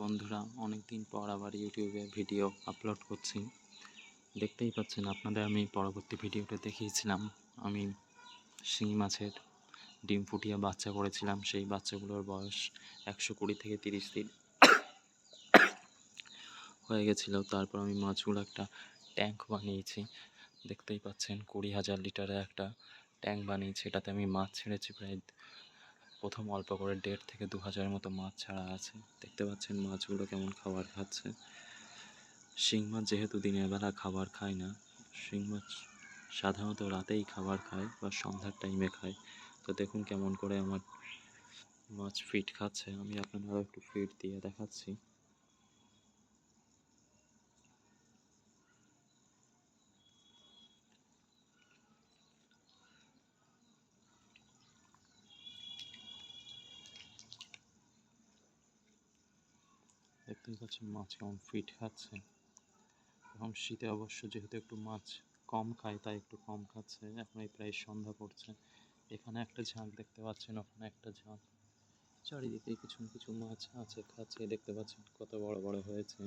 বন্ধুরা অনেক দিন পর আবার ইউটিউবে ভিডিও আপলোড করছি। দেখতেই পাচ্ছেন, আপনাদের আমি পরবর্তী ভিডিওতে দেখিয়েছিলাম, আমি শিঙি মাছের ডিম ফুটিয়ে বাচ্চা করেছিলাম। সেই বাচ্চাগুলোর বয়স একশো কুড়ি থেকে তিরিশ দিন হয়ে গেছিল। তারপর আমি মাছগুলো একটা ট্যাঙ্ক বানিয়েছি। দেখতেই পাচ্ছেন, কুড়ি হাজার লিটারের একটা ট্যাঙ্ক বানিয়েছি। এটাতে আমি মাছ ছেড়েছি প্রায় প্রথম অল্প করে দেড় থেকে দু হাজারের মতো মাছ ছাড়া আছে। দেখতে পাচ্ছেন মাছগুলো কেমন খাবার খাচ্ছে। শিং মাছ যেহেতু দিনের বেলা খাবার খায় না, শিং মাছ সাধারণত রাতেই খাবার খায় বা সন্ধ্যার টাইমে খায়। তো দেখুন কেমন করে আমার মাছ ফিট খাচ্ছে। আমি আপনাদের আরও একটু ফিট দিয়ে দেখাচ্ছি। দেখতেই পাচ্ছেন মাছ কেমন ফিট খাচ্ছে। এখন শীতে অবশ্য যেহেতু একটু মাছ কম খায়, তাই একটু কম খাচ্ছে। এখন এই প্রায় সন্ধ্যা পড়ছে। এখানে একটা ঝাঁক দেখতে পাচ্ছেন, ওখানে একটা ঝাঁক। চারিদিকে কিছু না কিছু মাছ আছে, খাচ্ছে, দেখতে পাচ্ছেন কত বড় বড় হয়েছে।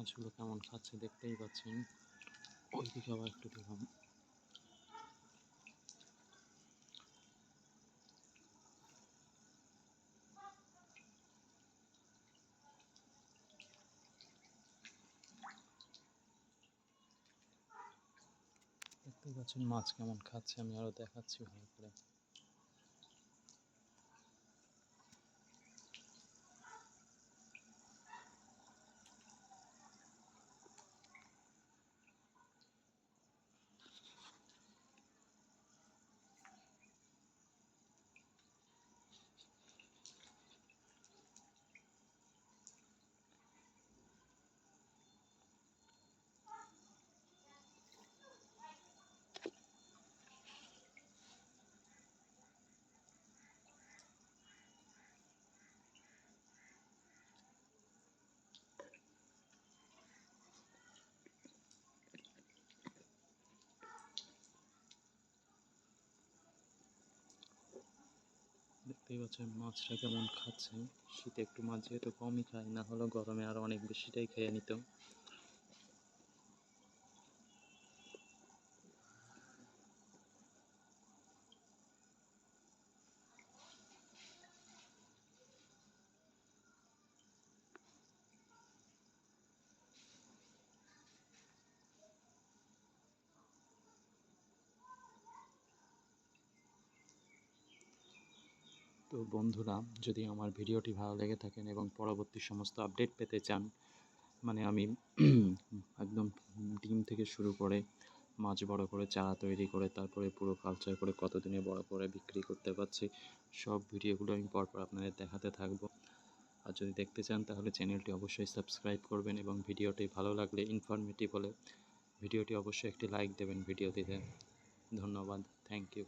মাছগুলো কেমন খাচ্ছে দেখতেই পাচ্ছেন। ওইদিকে আবার একটু দেখুন। দেখতেই পাচ্ছেন মাছ কেমন খাচ্ছে, আমি আরও দেখাচ্ছি ভালো করে দেখতেই পাচ্ছেন মাছটা কেমন খাচ্ছে? শীতে একটু মাছ যেহেতু কমই খায়, না হলেও গরমে আরও অনেক বেশিটাই খেয়ে নিত। তো বন্ধুরা, যদি আমার ভিডিওটি ভালো লেগে থাকেন এবং পরবর্তী সমস্ত আপডেট পেতে চান মানে আমি একদম ডিম থেকে শুরু করে মাছ বড় করে, চারা তৈরি করে, তারপরে পুরো কালচার করে কতদিনে বড় করে বিক্রি করতে পারছি, সব ভিডিওগুলো আমি পরপর আপনাদের দেখাতে থাকব। আর যদি দেখতে চান, তাহলে চ্যানেলটি অবশ্যই সাবস্ক্রাইব করবেন এবং ভিডিওটি ভালো লাগলে ইনফরমেটিভ হলে ভিডিওটি অবশ্যই একটি লাইক দেবেন ভিডিওটিতে। ধন্যবাদ থ্যাংক ইউ